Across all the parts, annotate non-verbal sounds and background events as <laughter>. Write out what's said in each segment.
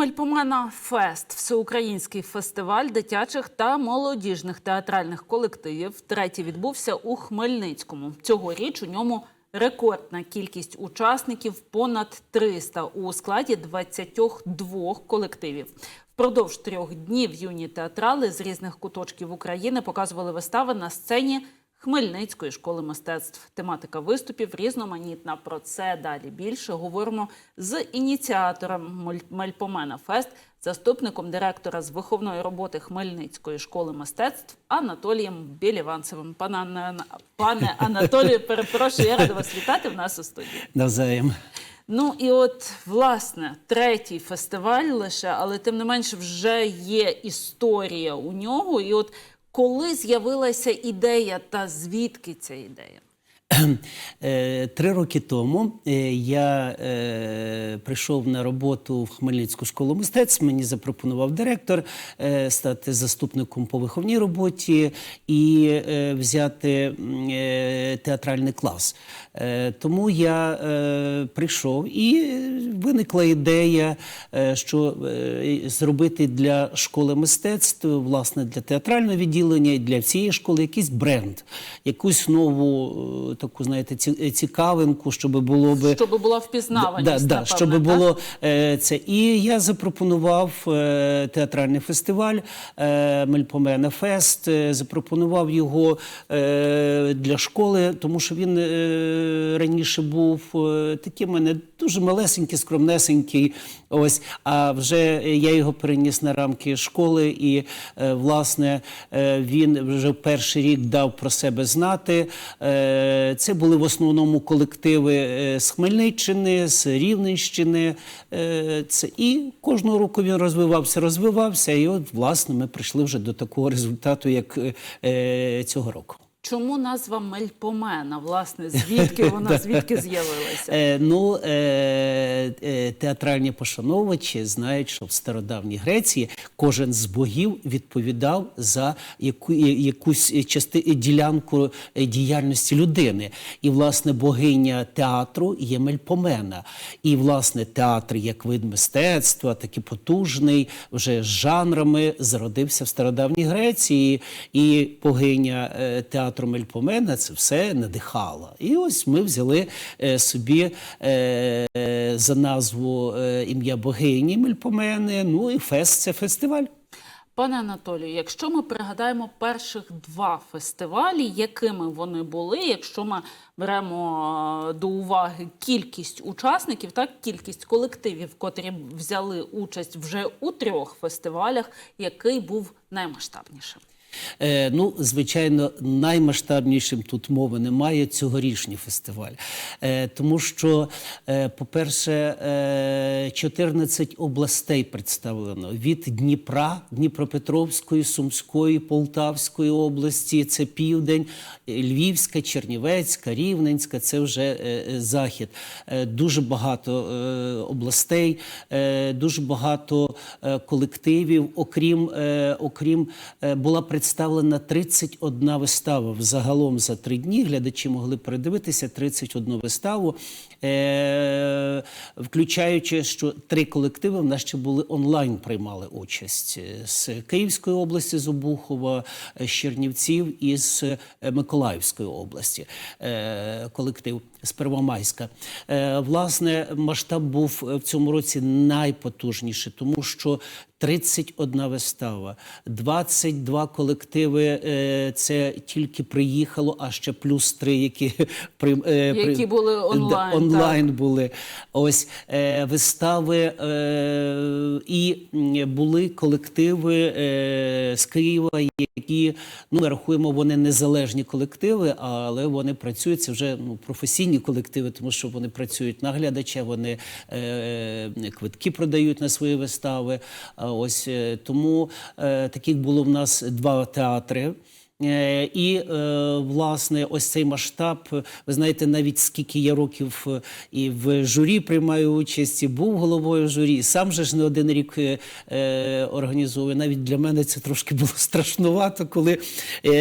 Мельпомена Фест всеукраїнський фестиваль дитячих та молодіжних театральних колективів. Втретє відбувся у Хмельницькому. Цьогоріч у ньому рекордна кількість учасників понад 300 у складі 22 колективів. Впродовж трьох днів юні театрали з різних куточків України показували вистави на сцені Хмельницької школи мистецтв. Тематика виступів різноманітна. Про це далі більше говоримо з ініціатором Мельпомена Фест, заступником директора з виховної роботи Хмельницької школи мистецтв Анатолієм Біліванцевим. Пане, пане Анатолію, перепрошую, я рада вас вітати в нас у студії. Навзаєм. Ну і от власне третій фестиваль лише, але тим не менше вже є історія у нього. І от коли з'явилася ідея та звідки ця ідея? Е, Три роки тому е, я е, прийшов на роботу в Хмельницьку школу мистецтв. Мені запропонував директор стати заступником по виховній роботі і взяти театральний клас. Тому я прийшов і виникла ідея, що зробити для школи мистецтв, власне, для театрального відділення і для всієї школи якийсь бренд, якусь нову таку, знаєте, цікавинку, щоб було би Щоб була впізнаваність, Да, да, щоб так? було е, це. І я запропонував е, театральний фестиваль е, Мельпомена Фест. е, запропонував його е, для школи, тому що він е, раніше був е, такий мене дуже малесенький, скромнесенький. Ось, а вже я його переніс на рамки школи, і е, власне е, він вже перший рік дав про себе знати. Е, Це були в основному колективи з Хмельниччини, з Рівненщини. Це і кожного року він розвивався, розвивався. І от, власне, ми прийшли вже до такого результату, як цього року. Чому назва Мельпомена? Власне, звідки вона <laughs> звідки з'явилася? Е, ну, е, е, театральні пошановувачі знають, що в стародавній Греції кожен з богів відповідав за яку, якусь части, ділянку діяльності людини. І, власне, богиня театру є Мельпомена. І, власне, театр як вид мистецтва, такий потужний, вже з жанрами, зародився в стародавній Греції. І богиня е, театру Мельпомена це все надихала. І ось ми взяли е, собі е, за назву е, ім'я богині Мельпомени. Ну і фест це фестиваль. Пане Анатолію, якщо ми пригадаємо перших два фестивалі, якими вони були, якщо ми беремо до уваги кількість учасників, так кількість колективів, котрі взяли участь вже у трьох фестивалях, який був наймасштабнішим? Е, ну, звичайно, наймасштабнішим тут мови немає цьогорічний фестиваль. Е, тому що, е, по-перше, е, 14 областей представлено від Дніпра, Дніпропетровської, Сумської, Полтавської області, це південь, е, Львівська, Чернівецька, Рівненська, це вже е, е, захід. Е, дуже багато е, областей, е, дуже багато е, колективів. Окрім, е, окрім е, була представлена 31 вистава. Взагалом за три дні глядачі могли передивитися 31 виставу, е, включаючи, що три колективи в нас ще були онлайн приймали участь з Київської області, з Обухова, з Чернівців і з е, Миколаївської області. Е, колектив з Первомайська. Е, власне, масштаб був е, в цьому році найпотужніший, тому що 31 вистава, 22 колективи. е, Це тільки приїхало, а ще плюс три, які <laughs> при, при- Які були онлайн, онлайн були. Ось вистави і були колективи з Києва, які ну ми рахуємо, вони незалежні колективи, але вони працюють це вже ну, професійні колективи, тому що вони працюють на глядача, вони е, квитки продають на свої вистави. Ось е, тому е, таких було в нас два театри. Е, І е, власне, ось цей масштаб. Ви знаєте, навіть скільки я років е, і в журі приймаю участь, і був головою журі. Сам же ж не один рік організовую. Навіть для мене це трошки було страшнувато, коли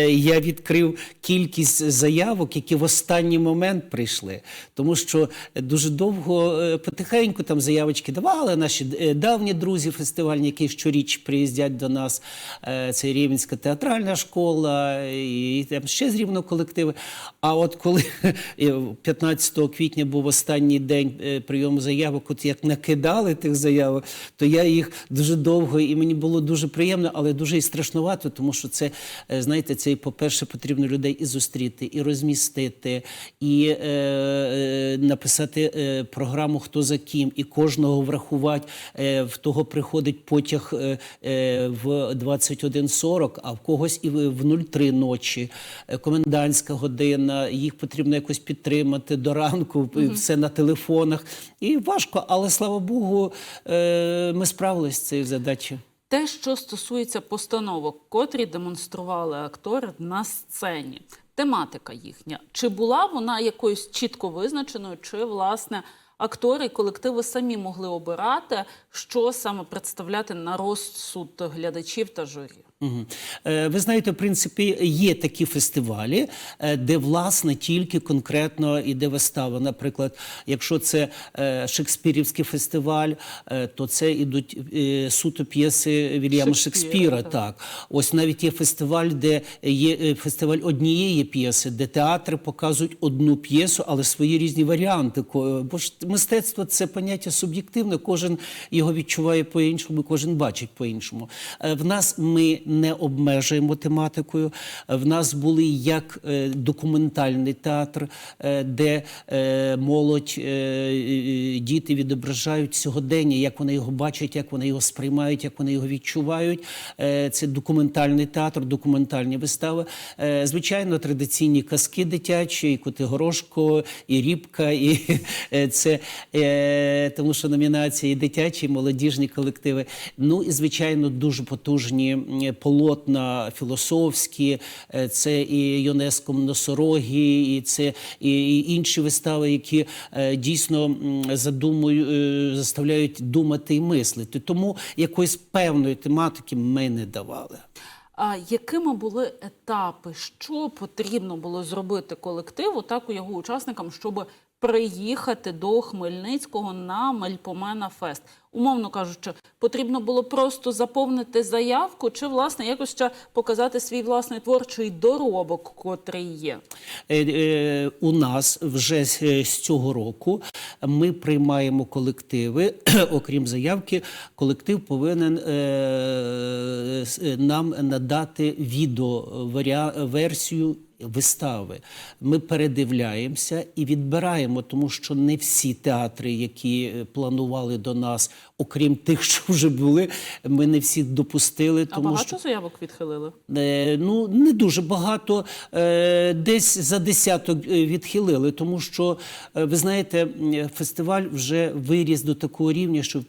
я відкрив кількість заявок, які в останній момент прийшли. Тому що дуже довго потихеньку там заявочки давали наші давні друзі фестивальні, які щоріч приїздять до нас. Це Рівненська театральна школа і там ще з рівного колективи. А от коли <laughs> 15 квітня був останній день е, прийому заявок, от як накидали тих заявок, то я їх дуже довго і мені було дуже приємно, але дуже і страшнувато, тому що це е, знаєте, це по-перше, потрібно людей і зустріти, і розмістити, і е, е, написати е, програму Хто за ким, і кожного врахувати. Е, в того приходить потяг е, е в 21.40, а в когось і в 03 три ночі, е, комендантська година, їх потрібно якось підтримати до ранку, mm все на телефонах. І важко, але слава Богу, е, ми справилися з цією задачею. Те, що стосується постановок, котрі демонстрували актори на сцені, тематика їхня чи була вона якоюсь чітко визначеною, чи власне актори і колективи самі могли обирати, що саме представляти на розсуд глядачів та журі? Е, Ви знаєте, в принципі, є такі фестивалі, е, де власне тільки конкретно іде вистава. Наприклад, якщо це е, Шекспірівський фестиваль, то це ідуть суто п'єси Вільяма Шекспіра, Шекспіра. так. Так, ось навіть є фестиваль, де є фестиваль однієї п'єси, де театри показують одну п'єсу, але свої різні варіанти. Бо ж мистецтво це поняття суб'єктивне, кожен його відчуває по-іншому, кожен бачить по-іншому. Е, В нас ми не обмежуємо тематикою. В нас були як е, документальний театр, е, де е, молодь, діти відображають сьогодення, як вони його бачать, як вони його сприймають, як вони його відчувають. Це документальний театр, документальні вистави. Звичайно, традиційні казки дитячі, і Котигорошко, і Рібка, і <laughs> це тому, що номінації дитячі, молодіжні колективи. Ну і звичайно, дуже потужні полотна філософські. Е, Це і ЮНЕСКО носороги, і це і, інші вистави, які е, дійсно задумую, е, заставляють думати і мислити. Тому якоїсь певної тематики ми не давали. А якими були етапи? Що потрібно було зробити колективу, так і його учасникам, щоб приїхати до Хмельницького на Мельпомена Фест? Умовно кажучи, потрібно було просто заповнити заявку, чи власне якось ще показати свій власний творчий доробок, котрий є? Е, е, У нас вже з е, цього року ми приймаємо колективи. <clears throat> Окрім заявки, колектив повинен нам надати відеоверсію вистави. Ми передивляємося і відбираємо, тому що не всі театри, які е, планували до нас, окрім тих, що вже були, ми не всі допустили. А Тому багато що заявок відхилили? Е, Ну, не дуже багато, е, десь за десяток е, відхилили, тому що, е, ви знаєте, фестиваль вже виріс до такого рівня, що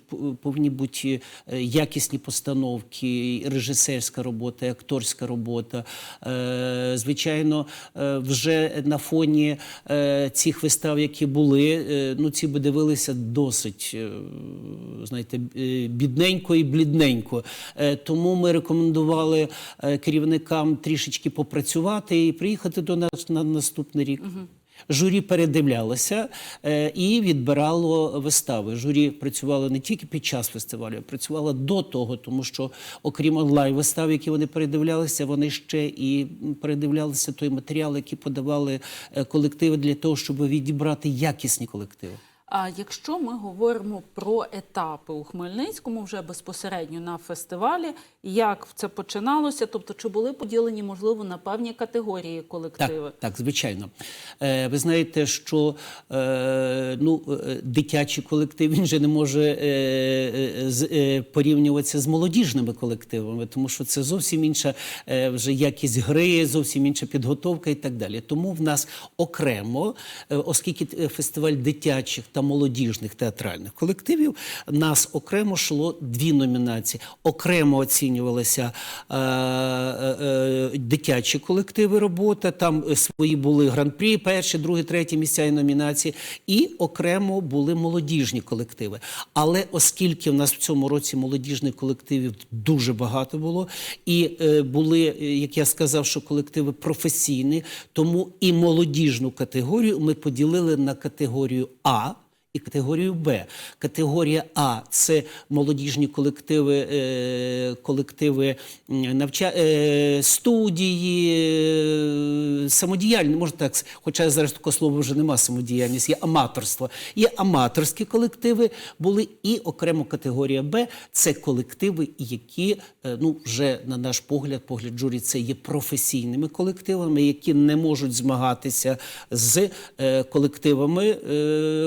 повинні бути е, якісні постановки, режисерська робота, акторська робота. Е, Звичайно, е, вже на фоні е, цих вистав, які були, е, ну, ці би дивилися досить, е, знаєте, е, бідненько і блідненько. Е, Тому ми рекомендували е, керівникам трішечки попрацювати і приїхати до нас на наступний рік. Журі передивлялося і відбирало вистави. Журі працювало не тільки під час фестивалю, а працювало до того, тому що, окрім онлайн вистав, які вони передивлялися, вони ще і передивлялися той матеріал, який подавали колективи для того, щоб відібрати якісні колективи. А якщо ми говоримо про етапи у Хмельницькому вже безпосередньо на фестивалі, як це починалося? Тобто, чи були поділені можливо на певні категорії колективи? Так, так, звичайно. Е, ви знаєте, що е, ну, е, дитячий колектив він же не може е, е, е, порівнюватися з молодіжними колективами, тому що це зовсім інша е, вже якість гри, зовсім інша підготовка і так далі. Тому в нас окремо, е, оскільки фестиваль дитячих та та молодіжних театральних колективів. Нас окремо йшло дві номінації. Окремо оцінювалися е, е, е, дитячі колективи робота. Там свої були гран-прі, перші, другі, треті місця і номінації, і окремо були молодіжні колективи. Але оскільки в нас в цьому році молодіжних колективів дуже багато було, і е, були, як я сказав, що колективи професійні, тому і молодіжну категорію ми поділили на категорію А. І категорію Б. Категорія А це молодіжні колективи, е, колективи навча... е, студії, е, самодіяльні, можна так, хоча зараз такого слова вже нема самодіяльність, є аматорство. Є аматорські колективи були, і окремо категорія Б це колективи, які ну вже на наш погляд, погляд журі, це є професійними колективами, які не можуть змагатися з колективами, е,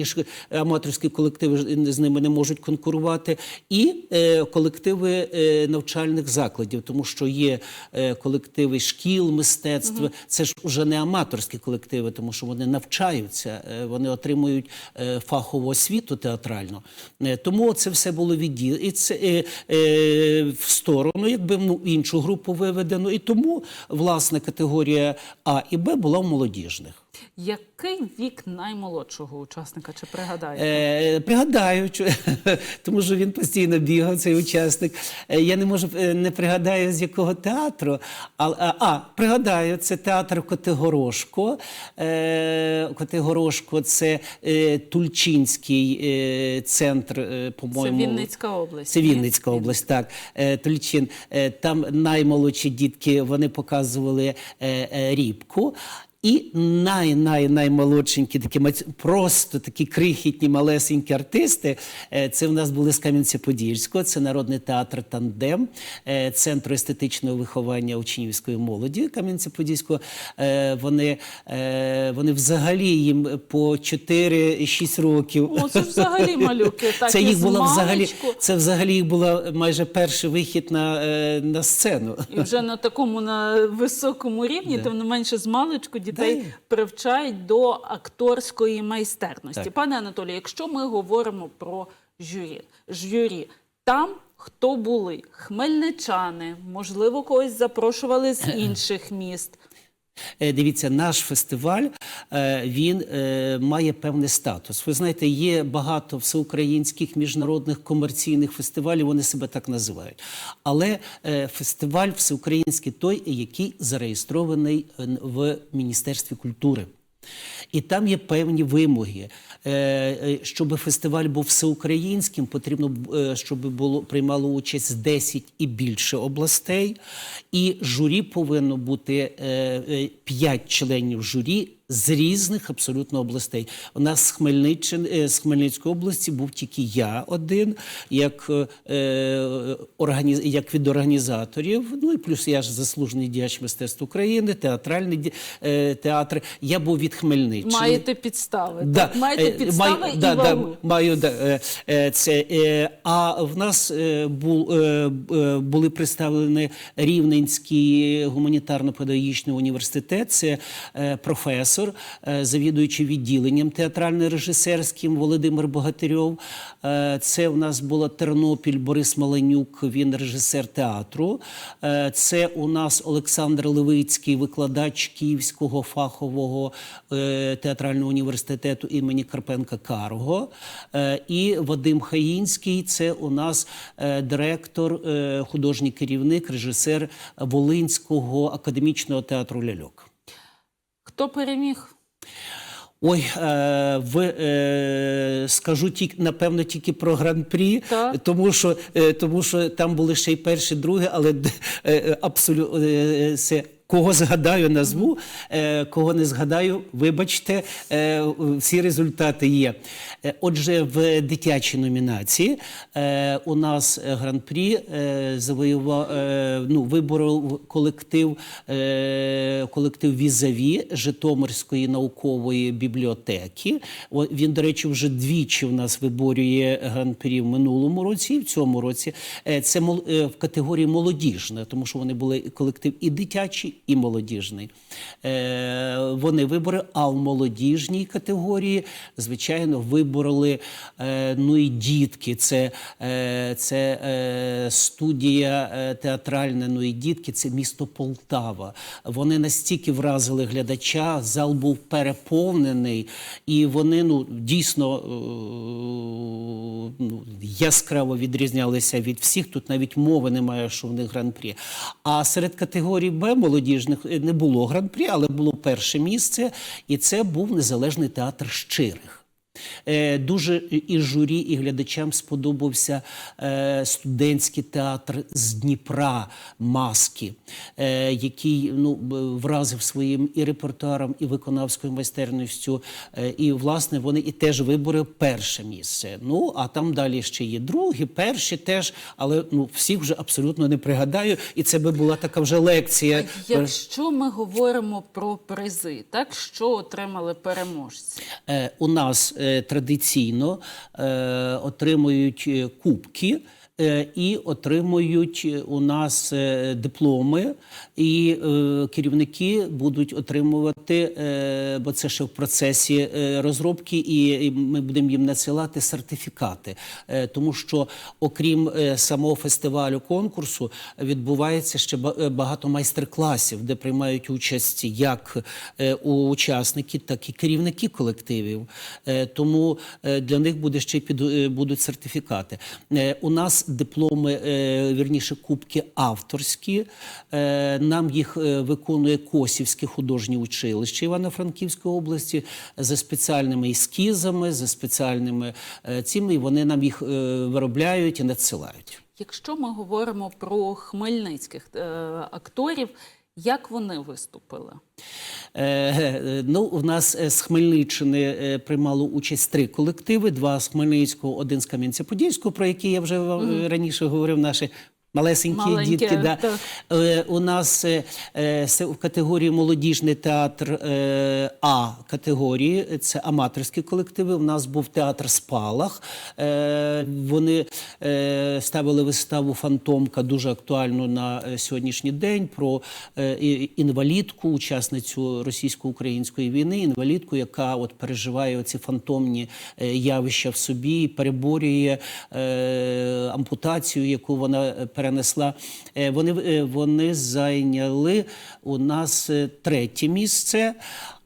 е, вірніше, аматорські колективи з ними не можуть конкурувати, і е, колективи е, навчальних закладів, тому що є е, колективи шкіл, мистецтв. Це ж вже не аматорські колективи, тому що вони навчаються, е, вони отримують е, фахову освіту театральну. Е, Тому це все було відділ і це е, е, в сторону, якби ну, іншу групу виведено. І тому власне категорія А і Б була в молодіжних. Який вік наймолодшого учасника? Чи пригадаєте? Е, пригадаю, <laughs> тому що він постійно бігав, цей учасник. Е, я не можу е, не пригадаю, з якого театру. А, а, а пригадаю, це театр Котигорошко. Е, Котигорошко це е, Тульчинський е, центр, е, по-моєму. Вінницька область. Це? Вінницька область, так. Е, Тульчин. Е, Там наймолодші дітки вони показували е, е, рібку. І най най наймолодшенькі, такі просто такі крихітні, малесенькі артисти. е, Це в нас були з Кам'янця-Подільського, це народний театр Тандем, е, центру естетичного виховання учнівської молоді Кам'янця-Подільського. Е, Вони, вони взагалі їм по 4-6 років. О, це взагалі малюки. <laughs> Так Це їх з було взагалі, це взагалі їх було майже перший вихід на, на сцену. І вже на такому на високому рівні, <laughs> Да. тим не менше з маличку дітей Дай. привчають до акторської майстерності. Так. Пане Анатолію, якщо ми говоримо про жюрі, журі, там хто були? Хмельничани, можливо, когось запрошували з <clears throat> інших міст. Е, Дивіться, наш фестиваль е, він е, має певний статус. Ви знаєте, є багато всеукраїнських міжнародних комерційних фестивалів, вони себе так називають. Але фестиваль всеукраїнський той, який зареєстрований в Міністерстві культури. І там є певні вимоги. Е, е, Щоб фестиваль був всеукраїнським, потрібно, е, щоб було приймало участь 10 і більше областей, і журі повинно бути 5 членів журі з різних абсолютно областей. У нас з Хмельниччини, е, з Хмельницької області був тільки я один, як, е, організ, як від організаторів. Ну і плюс я ж заслужений діяч мистецтв України, театральний е, театр. Я був від Хмельниччини. Маєте підстави. Да, так? Маєте е, підстави маю- і да, да, маю да, е, е, це. е, А в нас е, бу- е, е, були представлені Рівненський гуманітарно-педагогічний університет. Це е, професор, е, завідуючий відділенням театрально-режисерським Володимир Богатирьов. Е, Це в нас була Тернопіль Борис Маленюк, він режисер театру. Е, Це у нас Олександр Левицький, викладач Київського фахового театрального університету імені Карпенка Карго. І Вадим Хаїнський це у нас директор, художній керівник, режисер Волинського академічного театру Ляльок. Хто переміг? Ой, е, в, е, скажу тільки, напевно, тільки про гран-прі, тому що, е, тому що там були ще й перші, другі, але е, абсолютно е, це. Кого згадаю, назву, е, кого не згадаю, вибачте, е, всі результати є. Е, Отже, в дитячій номінації у нас гран-прі завоював, ну, виборов колектив, колектив Візаві Житомирської наукової бібліотеки. Він, до речі, вже двічі в нас виборює гран-прі в минулому році і в цьому році. Це в категорії молодіжна, тому що вони були колектив і дитячий, і молодіжний. Е, Вони вибори, а в молодіжній категорії, звичайно, вибороли е, ну і дітки. Це, е, це студія театральна, ну і дітки, це місто Полтава. Вони настільки вразили глядача, зал був переповнений, і вони ну, дійсно ну, яскраво відрізнялися від всіх. Тут навіть мови немає, що в них гран-прі. А серед категорій Б молодіжних е, не було гран-прі, але було перше місце, і це був незалежний театр щирих. Е, Дуже і журі, і глядачам сподобався е, студентський театр з Дніпра Маски, е, який ну, вразив своїм і репертуаром, і виконавською майстерністю. І, власне, вони і теж виборили перше місце. Ну, а там далі ще є другі, перші теж, але ну, всіх вже абсолютно не пригадаю. І це би була така вже лекція. Якщо ми говоримо про призи, так що отримали переможці? Е, у нас е, традиційно е, отримують е, кубки. Е, І отримують е, у нас е, дипломи, і керівники будуть отримувати, бо це ще в процесі розробки, і, ми будемо їм надсилати сертифікати. Тому що, окрім самого фестивалю конкурсу, відбувається ще ба- багато майстер-класів, де приймають участь як учасники, так і керівники колективів. Тому для них буде ще й під, будуть сертифікати. У нас дипломи, е, вірніше, кубки авторські. Е, Нам їх е, виконує Косівське художнє училище Івано-Франківської області за спеціальними ескізами, за спеціальними цими. Вони нам їх виробляють і надсилають. Якщо ми говоримо про хмельницьких акторів, як вони виступили? Е, е, Ну, у нас е, з Хмельниччини е, приймало участь три колективи: два з Хмельницького, один з Кам'янця-Подільського, про які я вже вам -hmm. раніше говорив. Наші малесенькі Маленькі, дітки. Да. так. Е, У нас е, е, в категорії молодіжний театр А категорії, це аматорські колективи. У нас був театр Спалах. Вони ставили виставу Фантомка дуже актуальну на сьогоднішній день про інвалідку, учасницю російсько-української війни, інвалідку, яка от переживає оці фантомні явища в собі, переборює ампутацію, яку вона е, перенесла. Е, Вони, е, вони зайняли у нас е, третє місце.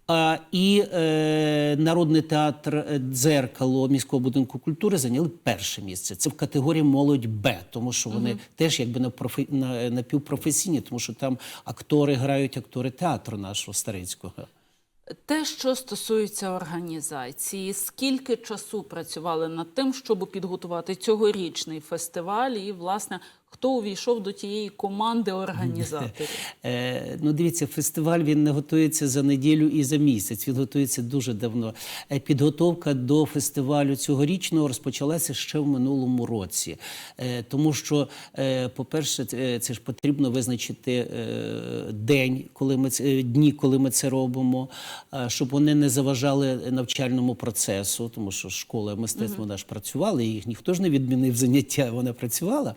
А, і е, Народний театр дзеркало міського будинку культури зайняли перше місце. Це в категорії молодь Б, тому що вони теж якби на, профі, на напівпрофесійні, тому що там актори грають актори театру нашого старицького. Те, що стосується організації, скільки часу працювали над тим, щоб підготувати цьогорічний фестиваль, і власне хто увійшов до тієї команди організаторів? <laughs> Е, ну, дивіться, фестиваль він не готується за неділю і за місяць. Він готується дуже давно. Е, підготовка до фестивалю цьогорічного розпочалася ще в минулому році. Е, тому що, е, по-перше, це, ж потрібно визначити е, день, коли ми е, дні, коли ми це робимо, е, щоб вони не заважали навчальному процесу, тому що школа мистецтва вона ж працювала, і їх ніхто ж не відмінив заняття, вона працювала,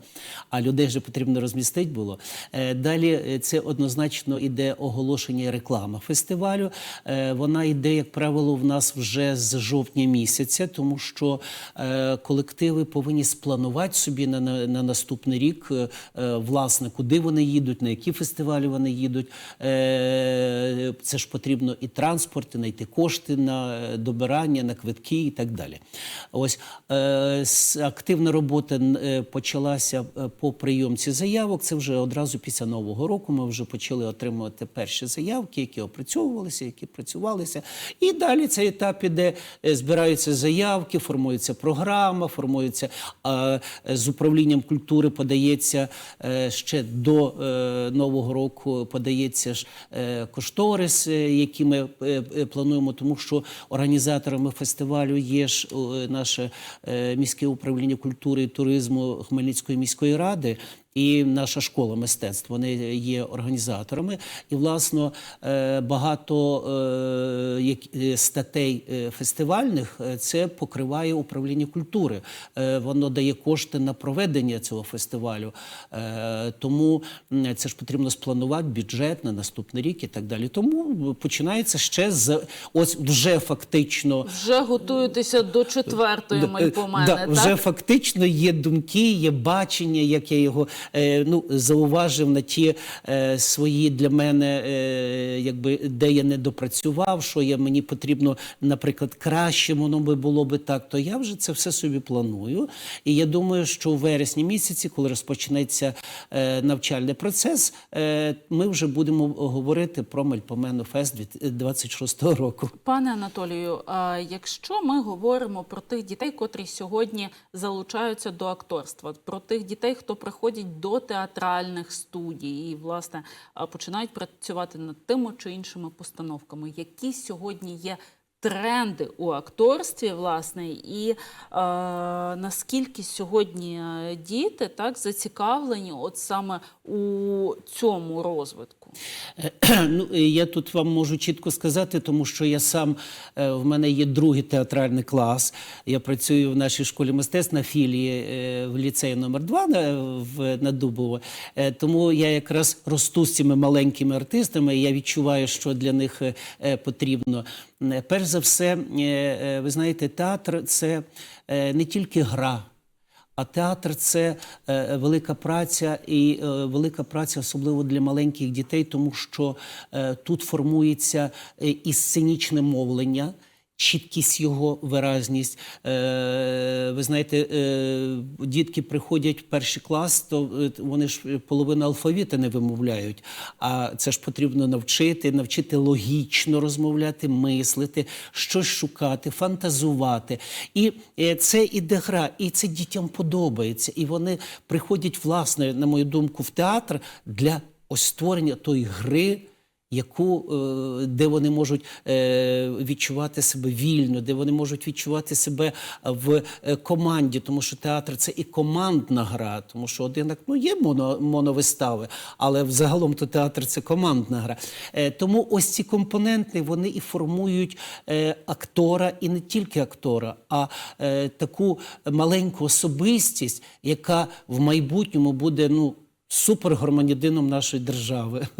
а людей вже потрібно розмістити було. Е, Далі е, це однозначно іде оголошення і реклама фестивалю. Е, Вона йде, як правило, в нас вже з жовтня місяця, тому що колективи повинні спланувати собі на, на, на наступний рік, власне, куди вони їдуть, на які фестивалі вони їдуть. Це ж потрібно і транспорт, і знайти кошти на добирання, на квитки і так далі. Ось активна робота почалася е, по прийомці заявок. Це вже одразу після нового року. Ми вже почали отримувати перші заявки, які опрацьовувалися, які працювалися. І далі цей етап іде, е, збираються заявки, формується програма, формується е, з управлінням культури, подається е, ще до нового року. Подається ж кошторис, який ми плануємо, тому що організаторами фестивалю є ж наше міське управління культури і туризму Хмельницької міської ради. There. І наша школа мистецтв. Вони є організаторами. І, власно, е, багато е, е, статей фестивальних це покриває управління культури. Воно дає кошти на проведення цього фестивалю. Тому це ж потрібно спланувати бюджет на наступний рік і так далі. Тому починається ще з ось вже фактично. Вже готуєтеся до четвертої мальпомени, да, так? Вже фактично є думки, є бачення, як я його ну, зауважив на ті е, свої для мене, е, якби де я не допрацював, що я, мені потрібно, наприклад, краще воно би було би так, то я вже це все собі планую. І я думаю, що у вересні місяці, коли розпочнеться е, навчальний процес, е, ми вже будемо говорити про Мельпомену Фест 26 року. Пане Анатолію, якщо ми говоримо про тих дітей, котрі сьогодні залучаються до акторства, про тих дітей, хто приходять до театральних студій. І власне починають працювати над тими чи іншими постановками, які сьогодні є тренди у акторстві, власне, і е, наскільки сьогодні е, діти так зацікавлені, от саме у цьому розвитку? <clears throat> Ну, е, я тут вам можу чітко сказати, тому що я сам е, в мене є другий театральний клас. Я працюю в нашій школі мистецтв на філії е, в ліцеї номер 2 на, на Дубово. Е, Тому я якраз росту з цими маленькими артистами. і Я відчуваю, що для них е, е, потрібно. Е, Перш за все, е, е, ви знаєте, театр це е, не тільки гра. А театр це велика праця і велика праця, особливо для маленьких дітей, тому що тут формується і сценічне мовлення. Чіткість його виразність. Е, ви знаєте, е, дітки приходять в перший клас, то е, вони ж половину алфавіта не вимовляють. А це ж потрібно навчити, навчити логічно розмовляти, мислити, щось шукати, фантазувати. І е, це іде гра, і це дітям подобається. І вони приходять, власне, на мою думку, в театр для ось створення тої гри яку, е, де вони можуть е, відчувати себе вільно, де вони можуть відчувати себе в е, команді, тому що театр це і командна гра, тому що один ну, є моно, моновистави, але взагалом то театр це командна гра. Тому ось ці компоненти вони і формують актора, і не тільки актора, а таку маленьку особистість, яка в майбутньому буде ну, супергромадянином нашої держави. <laughs>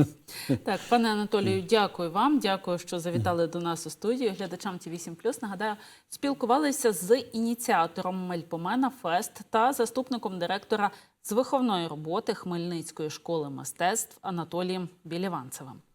Так, пане Анатолію, дякую вам. Дякую, що завітали до нас у студію. Глядачам ті 8 Нагадаю, спілкувалися з ініціатором Мельпомена Фест та заступником директора з виховної роботи Хмельницької школи мистецтв Анатолієм Біліванцевим.